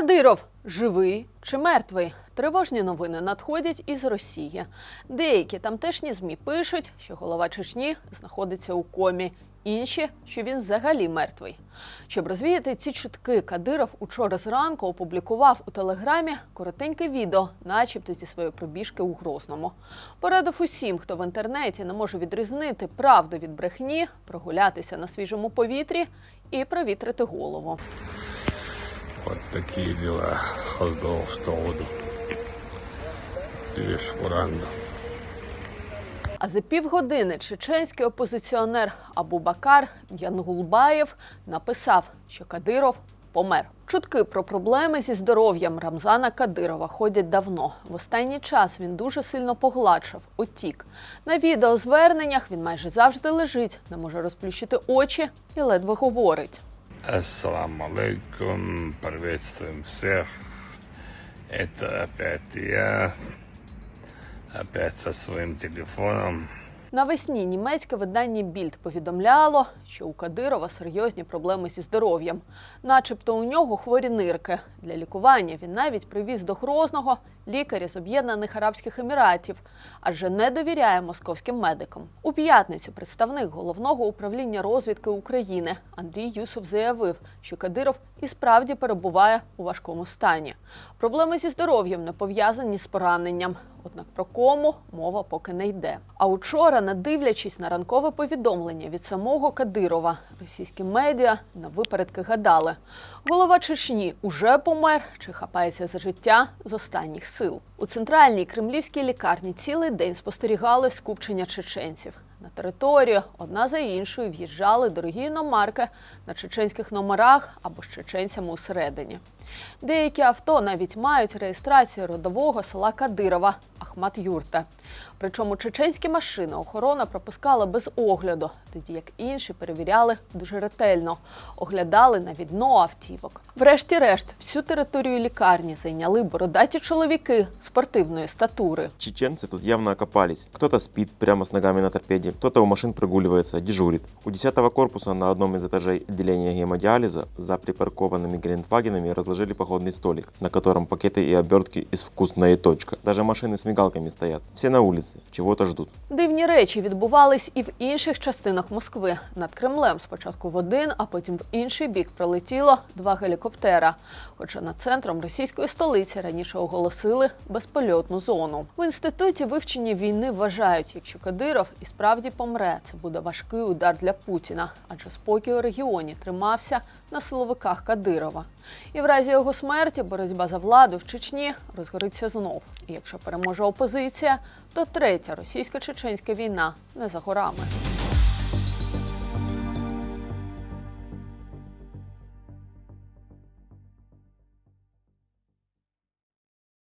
Кадиров живий чи мертвий? Тривожні новини надходять із Росії. Деякі тамтешні змі пишуть, що голова Чечні знаходиться у комі. Інші, що він взагалі мертвий. Щоб розвіяти ці чутки, Кадиров учора зранку опублікував у телеграмі коротеньке відео, начебто зі своєї пробіжки у Грозному. Порадив усім, хто в інтернеті не може відрізнити правду від брехні, прогулятися на свіжому повітрі і провітрити голову. Вот такие дела вздовж воду. Через Шпуранду. А за півгодини чеченський опозиціонер Абу-Бакар Янгулбаєв написав, що Кадиров помер. Чутки про проблеми зі здоров'ям Рамзана Кадирова ходять давно. В останній час він дуже сильно погладшав, утік. На відеозверненнях він майже завжди лежить, не може розплющити очі і ледве говорить. Ассаламу алейкум, приветствуем всех. Это опять я, опять со своим телефоном. Навесні німецьке видання Більд повідомляло, що у Кадирова серйозні проблеми зі здоров'ям, начебто у нього хворі нирки. Для лікування він навіть привіз до Грозного лікаря з Об'єднаних Арабських Еміратів, адже не довіряє московським медикам. У п'ятницю представник головного управління розвідки України Андрій Юсов заявив, що Кадиров і справді перебуває у важкому стані. Проблеми зі здоров'ям не пов'язані з пораненням. Однак про кому мова поки не йде. А учора, не дивлячись на ранкове повідомлення від самого Кадирова, російські медіа на випередки гадали, голова Чечні уже помер чи хапається за життя з останніх сил. У центральній кремлівській лікарні цілий день спостерігали скупчення чеченців. На територію одна за іншою в'їжджали дорогі іномарки на чеченських номерах або з чеченцями усередині. Деякі авто навіть мають реєстрацію родового села Кадирова Ахмат Юрте. Причому чеченські машини охорона пропускала без огляду, тоді як інші перевіряли дуже ретельно, оглядали на відно автівок. Врешті-решт, всю територію лікарні зайняли бородаті чоловіки спортивної статури. Чеченцы тут явно окопались. Кто-то спит прямо с ногами на торпеде, кто-то у машин прогуливается, дежурит. У 10 корпуса на одном из этажей отделения гемодиализа за припаркованными грейнфагенами разложили походный столик, на котором пакеты и обертки из вкусная точка. Даже машины с мигалками стоят. Все на улице, чего-то ждут. Дивні речі відбувались і в інших частинах Москви. Над Кремлем спочатку в один, а потім в інший бік пролетіло два гелікоптера. Хоча над центром російської столиці раніше оголосили безпольотну зону. В інституті вивчення війни вважають, якщо Кадиров і справді помре, це буде важкий удар для Путіна, адже спокій у регіоні тримався на силовиках Кадирова. І в разі його смерті боротьба за владу в Чечні розгориться знов. І якщо переможе опозиція, то третя російсько-чеченська війна не за горами.